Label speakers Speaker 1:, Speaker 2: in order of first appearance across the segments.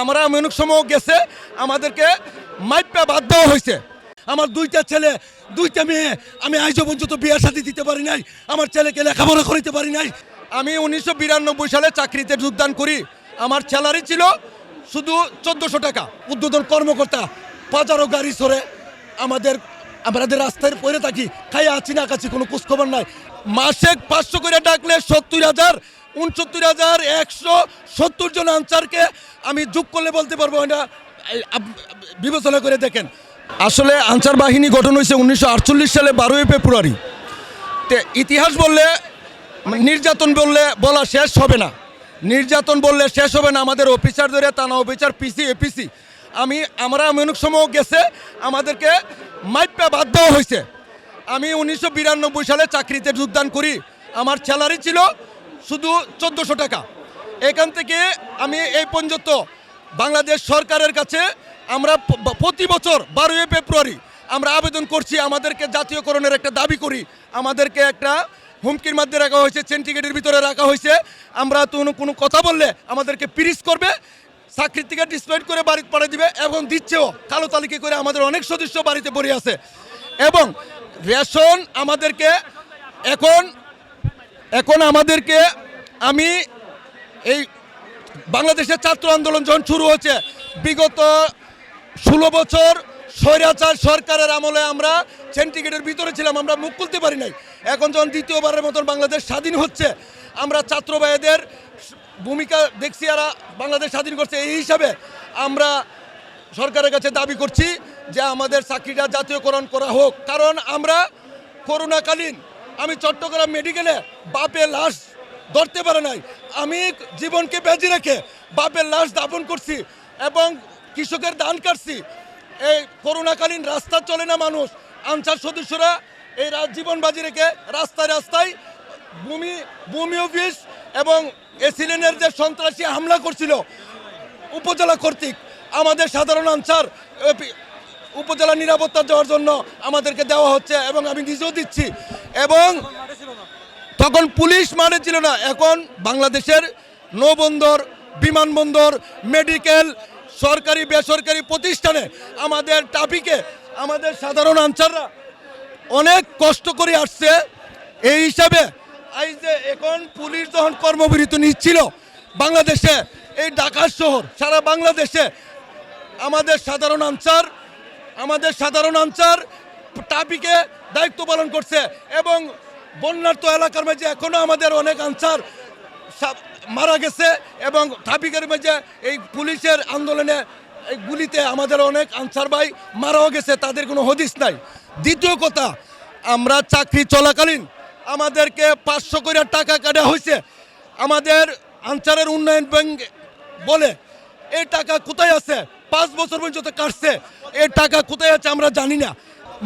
Speaker 1: আমরা মেনুক সময় গেছে, আমাদেরকে মাইপা দেওয়া হয়েছে। আমার দুইটা ছেলে, দুইটা মেয়ে, আমি আইজ পর্যন্ত বিয়ের সাথে দিতে পারি নাই, আমার ছেলেকে লেখাপড়া করিতে পারি নাই। আমি উনিশশো বিরানব্বই সালে চাকরিতে যোগদান করি। আমার স্যালারি ছিল শুধু চোদ্দোশো টাকা। উদ্বোধন কর্মকর্তা বাজারও গাড়ি সরে, আমাদের আমাদের রাস্তায় পড়ে থাকি, খাইয়া আছি না কাছি কোনো খোঁজখবর নাই। মাসে পাঁচশো করে ডাকলে সত্তর হাজার, উনসত্তর হাজার, একশো সত্তর জন আনসারকে আমি যোগ করলে বলতে পারব, এটা বিবেচনা করে দেখেন। আসলে আনসার বাহিনী গঠন হয়েছে উনিশশো আটচল্লিশ সালে বারোই ফেব্রুয়ারি। তে, ইতিহাস বললে, নির্যাতন বললে বলা শেষ হবে না। নির্যাতন বললে শেষ হবে না আমাদের অফিসার ধরে থানা অফিসার, পিসি, এপিসি। আমি, আমরা মেনুক সময় গেছে, আমাদেরকে মাইপা বাধ্য হয়েছে। আমি উনিশশো বিরানব্বই সালে চাকরিতে যোগদান করি। আমার স্যালারি ছিল শুধু চোদ্দোশো টাকা। এখান থেকে আমি এই পর্যন্ত বাংলাদেশ সরকারের কাছে আমরা প্রতি বছর বারোই ফেব্রুয়ারি আমরা আবেদন করছি, আমাদেরকে জাতীয়করণের একটা দাবি করি। আমাদেরকে একটা হুমকির মধ্যে রাখা হয়েছে সেন্টিগ্রেডের ভিতরে রাখা হয়েছে। আমরা তো কোনো কথা বললে আমাদেরকে পিরিস করবে। চাকরির থেকে করে বাড়িতে পাঠিয়ে দিবে এবং দিচ্ছেও। কালো তালিকা করে আমাদের অনেক সদস্য বাড়িতে পড়ে আছে। এবং রেশন আমাদেরকে এখন এখন আমাদেরকে আমি এই বাংলাদেশের ছাত্র আন্দোলন যখন শুরু হয়েছে, বিগত ষোলো বছর স্বৈরাচার সরকারের আমলে আমরা সেন্টিগ্রেডের ভিতরে ছিলাম, আমরা মুখ খুলতে পারি নাই। এখন যখন দ্বিতীয়বারের মতন বাংলাদেশ স্বাধীন হচ্ছে, আমরা ছাত্র ভূমিকা দেখছি আর বাংলাদেশ স্বাধীন করছে, এই হিসাবে আমরা সরকারের কাছে দাবি করছি যে আমাদের চাকরিটা জাতীয়করণ করা হোক। কারণ আমরা করোনাকালীন আমি চট্টগ্রাম মেডিকেলে বাপের লাশ ধরতে পারে নাই। আমি জীবনকে বেঁচে রেখে বাপের লাশ দাপন করছি এবং কৃষকের দান কাটছি। এই করোনাকালীন রাস্তা চলে না মানুষ। আনসার সদস্যরা এই জীবন বাজি রেখে রাস্তায় রাস্তায় ভূমি ভূমি অফিস এবং এসিলেনের যে সন্ত্রাসী হামলা করছিল উপজেলা কর্তৃক, আমাদের সাধারণ আনসার উপজেলা নিরাপত্তা দেওয়ার জন্য আমাদেরকে দেওয়া হচ্ছে এবং আমি নিজেও দিচ্ছি। এবং তখন পুলিশ মানে ছিল না, এখন বাংলাদেশের নৌবন্দর, বিমানবন্দর, মেডিকেল, সরকারি, বেসরকারি প্রতিষ্ঠানে আমাদের টাপিকে আমাদের সাধারণ আনসাররা অনেক কষ্ট করে আসছে। এই হিসাবে এই যে এখন পুলিশ যখন কর্মবিরতি নিচ্ছিল বাংলাদেশে, এই ঢাকা শহর, সারা বাংলাদেশে, আমাদের সাধারণ আনসার, আমাদের সাধারণ আনসার টাপিকে দায়িত্ব পালন করছে এবং বন্যার্ত এলাকার মাঝে এখনও আমাদের অনেক আনসার মারা গেছে এবং ট্রাফিকের মাঝে এই পুলিশের আন্দোলনে, এই গুলিতে আমাদের অনেক আনসার ভাই মারাও গেছে, তাদের কোনো হদিস নাই। দ্বিতীয় কথা, আমরা চাকরি চলাকালীন আমাদেরকে পাঁচশো করে টাকা কাটা হয়েছে। আমাদের আনসারের উন্নয়ন ব্যাংক বলে, এই টাকা কোথায় আছে? পাঁচ বছর পর্যন্ত কাটছে। এই টাকা কোথায় আছে আমরা জানি না।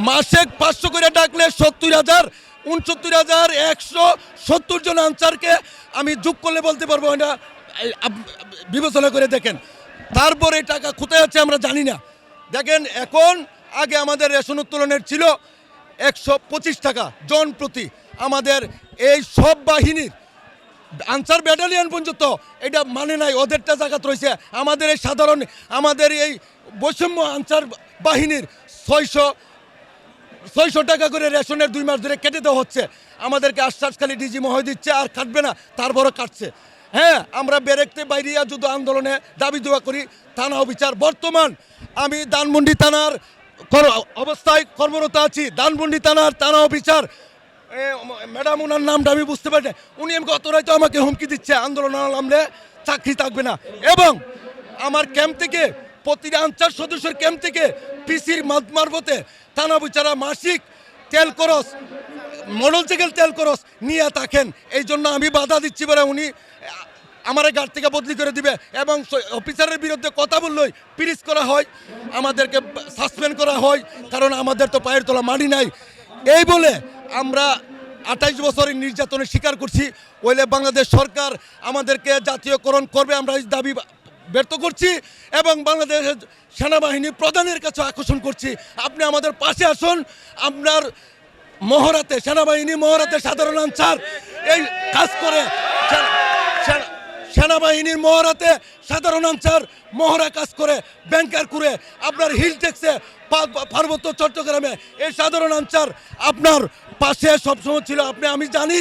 Speaker 1: মাসে পাঁচশো করে ডাকলে সত্তর হাজার, উনসত্তর হাজার, একশো সত্তর জন আনসারকে আমি যোগ করলে বলতে পারব এটা বিবেচনা করে দেখেন। তারপর এই টাকা কোথায় আছে আমরা জানি না। দেখেন, এখন আগে আমাদের রেশন উত্তোলনের ছিল একশো পঁচিশ টাকা জন প্রতি। আমাদের এই সব বাহিনীর আনসার ব্যাটালিয়ন পর্যন্ত এটা মানে নাই, ওদেরটা জায়গাত রয়েছে। আমাদের এই সাধারণ, আমাদের এই বৈষম্য আনসার বাহিনীর ছয়শো ছয়শো টাকা করে রেশনের দুই মাস ধরে কেটে দেওয়া হচ্ছে। আমাদেরকে আশ্বাস খালি ডিজি মহয় দিচ্ছে, আর কাটবে না, তারপরও কাটছে। হ্যাঁ আমরা বেরেকতে বাইরিয়া যুদ্ধ আন্দোলনে দাবি দেওয়া করি, থানা অবিচার বর্তমান আমি দানমন্ডি থানার অবস্থায় কর্মরত আছি। দানমন্ডি থানার থানা ম- ম্যাডাম ওনার নামটা আমি বুঝতে পারি উনি গত রাতে আমাকে হুমকি দিচ্ছে, আন্দোলন নামলে চাকরি থাকবে না। এবং আমার ক্যাম্প থেকে প্রতিটা আনসার সদস্যের ক্যাম্প থেকে পিসির মারফতে থানা বিচারা মাসিক তেল খরচ মোটর সাইকেল তেল খরচ নিয়ে থাকেন। এই জন্য আমি বাধা দিচ্ছি বলে উনি আমার গাড়ি থেকে বদলি করে দিবে এবং অফিসারের বিরুদ্ধে কথা বললেই পিরিচ করা হয়, আমাদেরকে সাসপেন্ড করা হয়, কারণ আমাদের তো পায়ের তোলা মাটি নাই। এই বলে আমরা আঠাইশ বছরের নির্যাতনের শিকার করছি, ওইলে বাংলাদেশ সরকার আমাদেরকে জাতীয়করণ করবে, আমরা দাবি ব্যর্থ করছি এবং বাংলাদেশের সেনাবাহিনী প্রধানের কাছে আকর্ষণ করছি। আপনি আমাদের পাশে আসুন, আপনার মহরাতে সেনাবাহিনী মহরাতে সাধারণ আনসার, এই কাজ করে সেনা- সেনা- সেনাবাহিনীর মহড়াতে সাধারণ আনসার মহড়া কাজ করে ব্যাংকার করে, আপনার হিল পা- পার্বত্য চট্টগ্রামে এই সাধারণ আনসার আপনার পাশে সবসময় ছিল, আপনি, আমি জানি।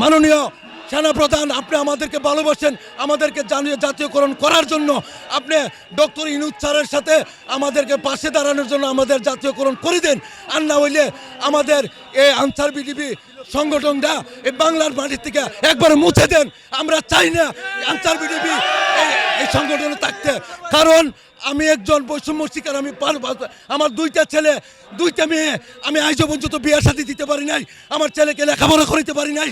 Speaker 1: মাননীয় সেনাপ্রধান, আপনি আমাদেরকে ভালোবাসেন, আমাদেরকে জাতীয় জাতীয়করণ করার জন্য। আপনি ডক্টর ইনুজ স্যারের সাথে আমাদেরকে পাশে দাঁড়ানোর জন্য আমাদের জাতীয়করণ করে দেন। আর না হইলে আমাদের এই আনসার বিডিবি সংগঠনটা এই বাংলার মাটির থেকে একবার মুছে দেন। আমরা চাই না আনসার বিডিবি এই সংগঠনে থাকতে। কারণ আমি একজন বৈষম্য শিকার, আমি আমার দুইটা ছেলে, দুইটা মেয়ে, আমি আইজ পর্যন্ত বিয়ে সাথে দিতে পারি নাই, আমার ছেলেকে লেখাপড়া করিতে পারি নাই।